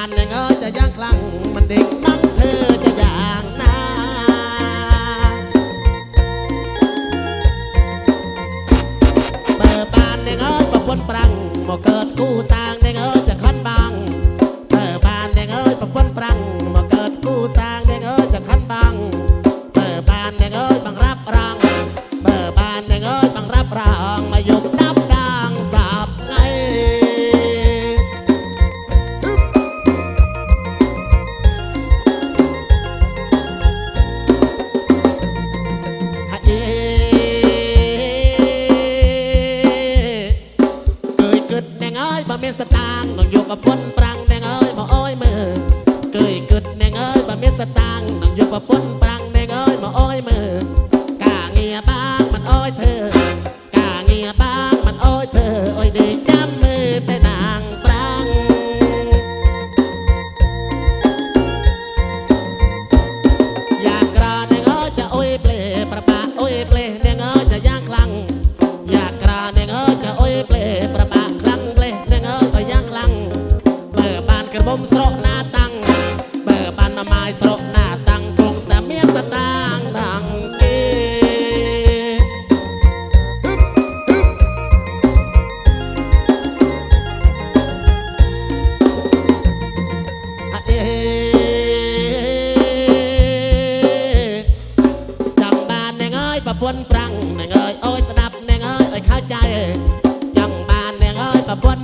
านเงาจะยังคลั่งมันเด็ก เม็ดสตางค์นั่งอยู่ปะปนป พวนปรังแนงเอ้ยโอ้ยสนับแนงเอ้ยเอยข้าใจจังบานแนงเอ้ยตะพวน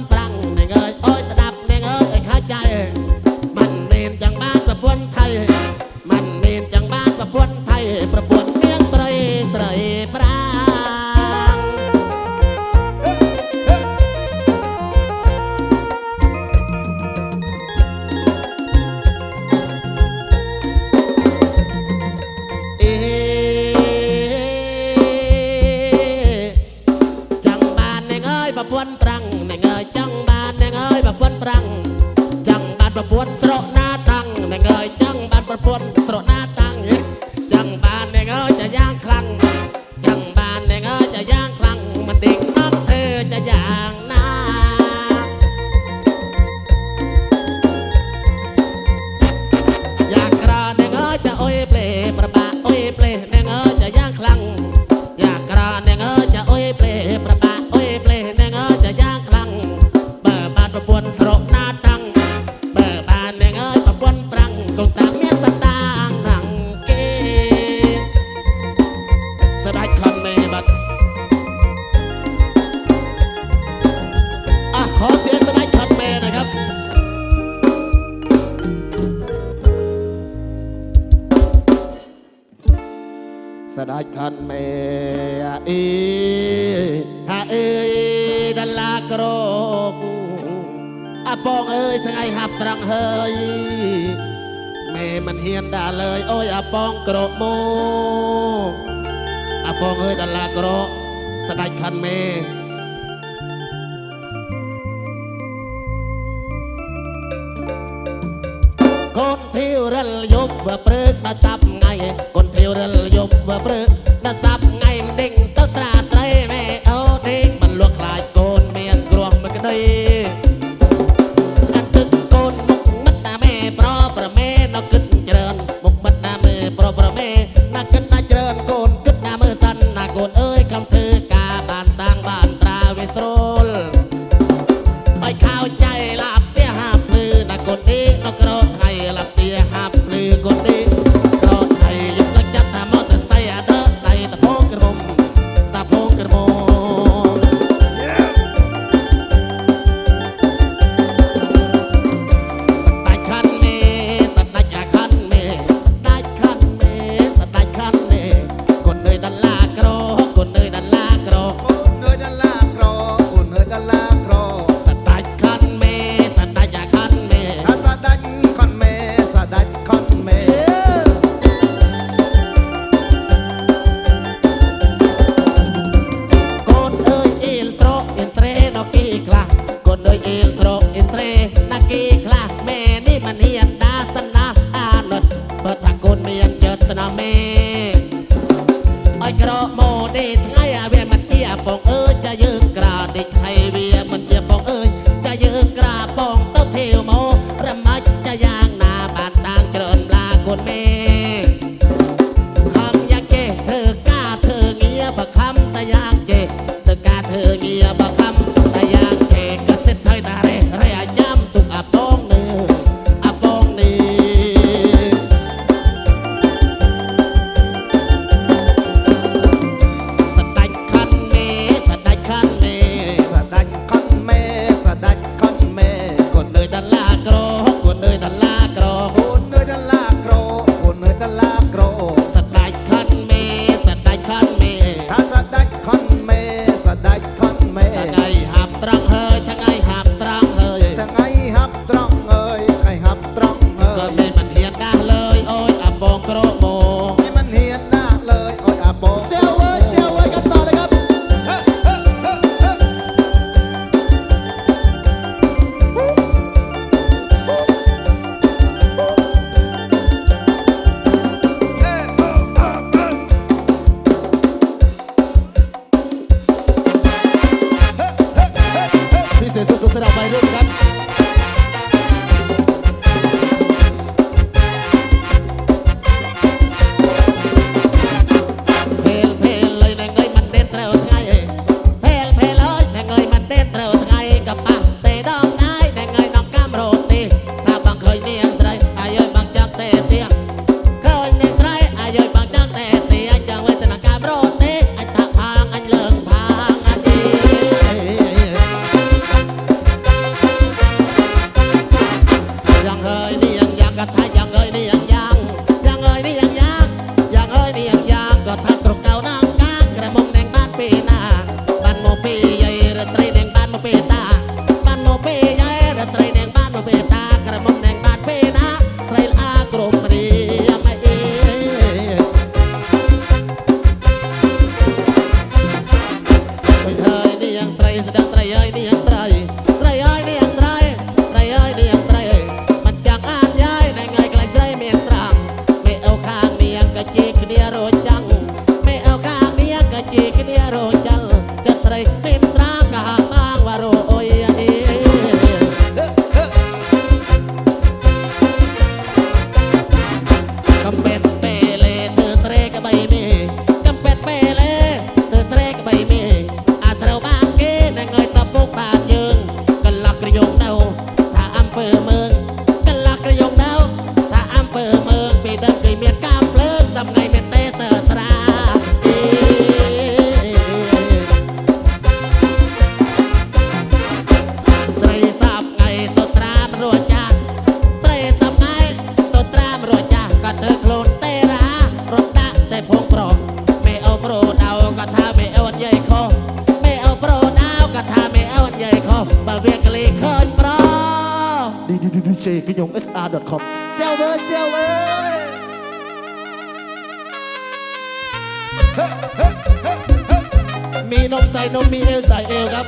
ย่าง កាឡាក្រកអពងអើយថ្ងៃហាប់ត្រង់ហើយមេមិនហ៊ានដាលើយអូយអពងក្រកមកអពងអើយដាឡាក្រកស្ដេចខាន់មេកូនធាវរលយប់ព្រឹកដល់សាប់ថ្ងៃកូនធាវរលយប់ព្រឹកដល់សាប់ ay, gmail.com เซลเวอร์เซลเวอร์มีนมใส่นมมีเอลใส่เอลครับ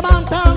levanta.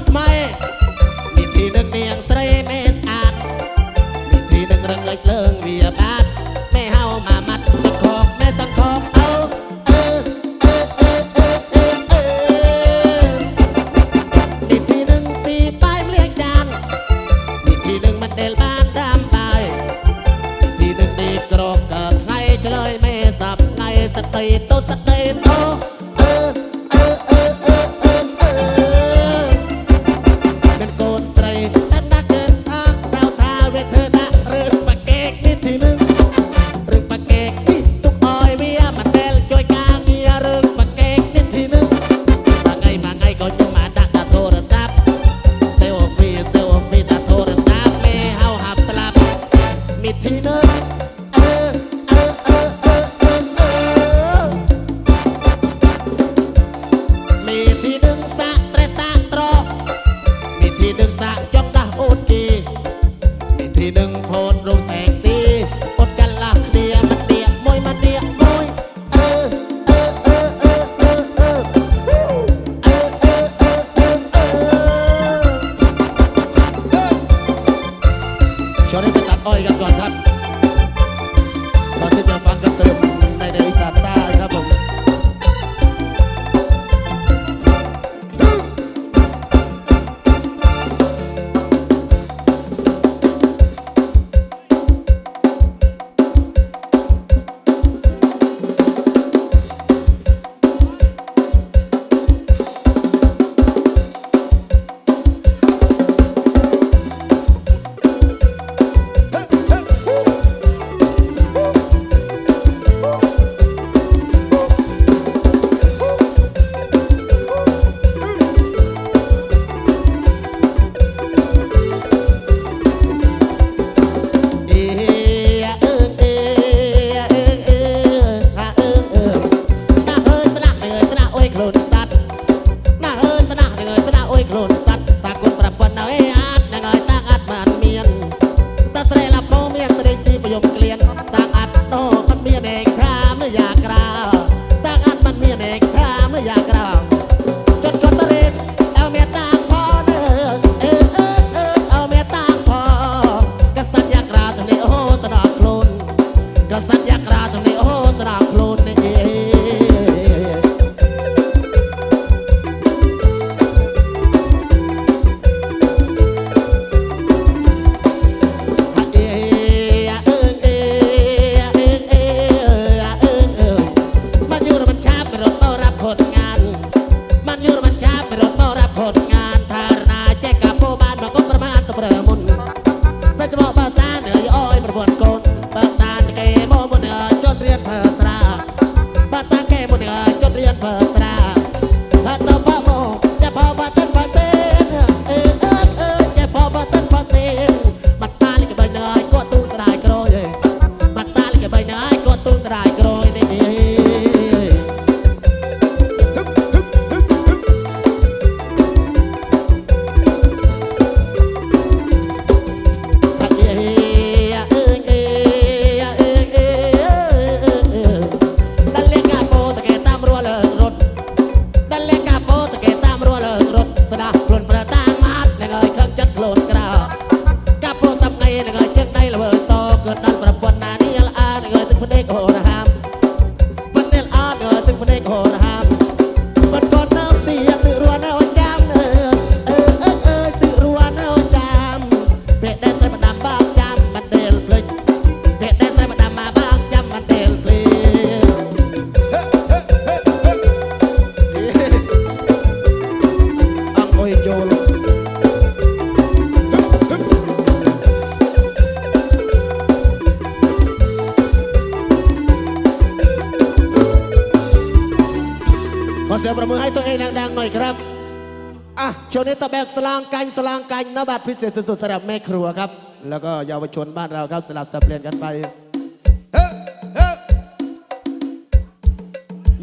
ตะแบบสลางกันสลางกันนบัตรพิเศษสุดๆสำหรับแม่ครัวครับ แล้วก็เยาวชนบ้านเราครับสลับสับเปลี่ยนกันไป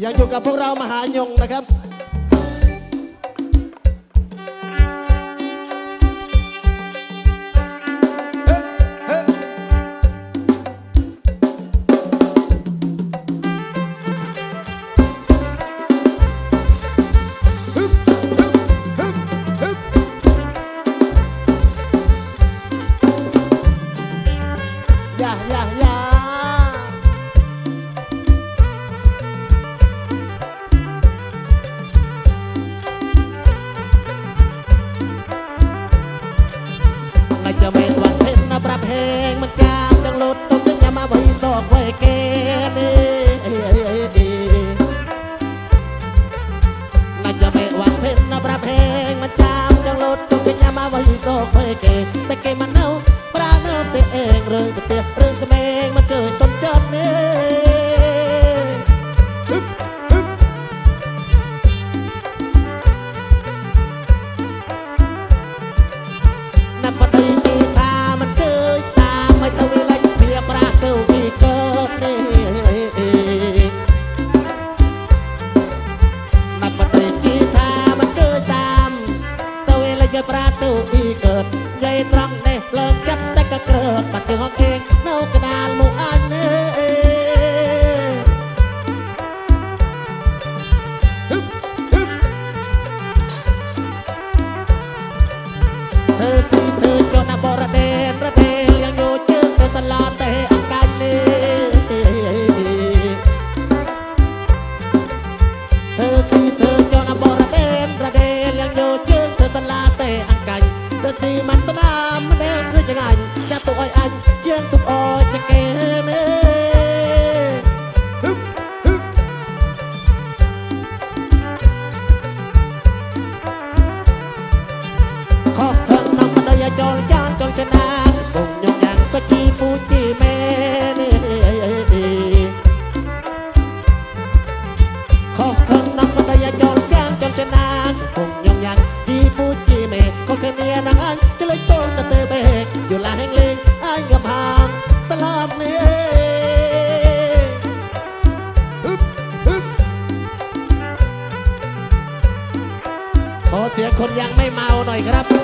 ยังอยู่กับพวกเรามหายงนะครับ ពេលគេតែគេមិននៅប្រើនៅតែឯងឬទៅ คนยังไม่เมาหน่อยครับ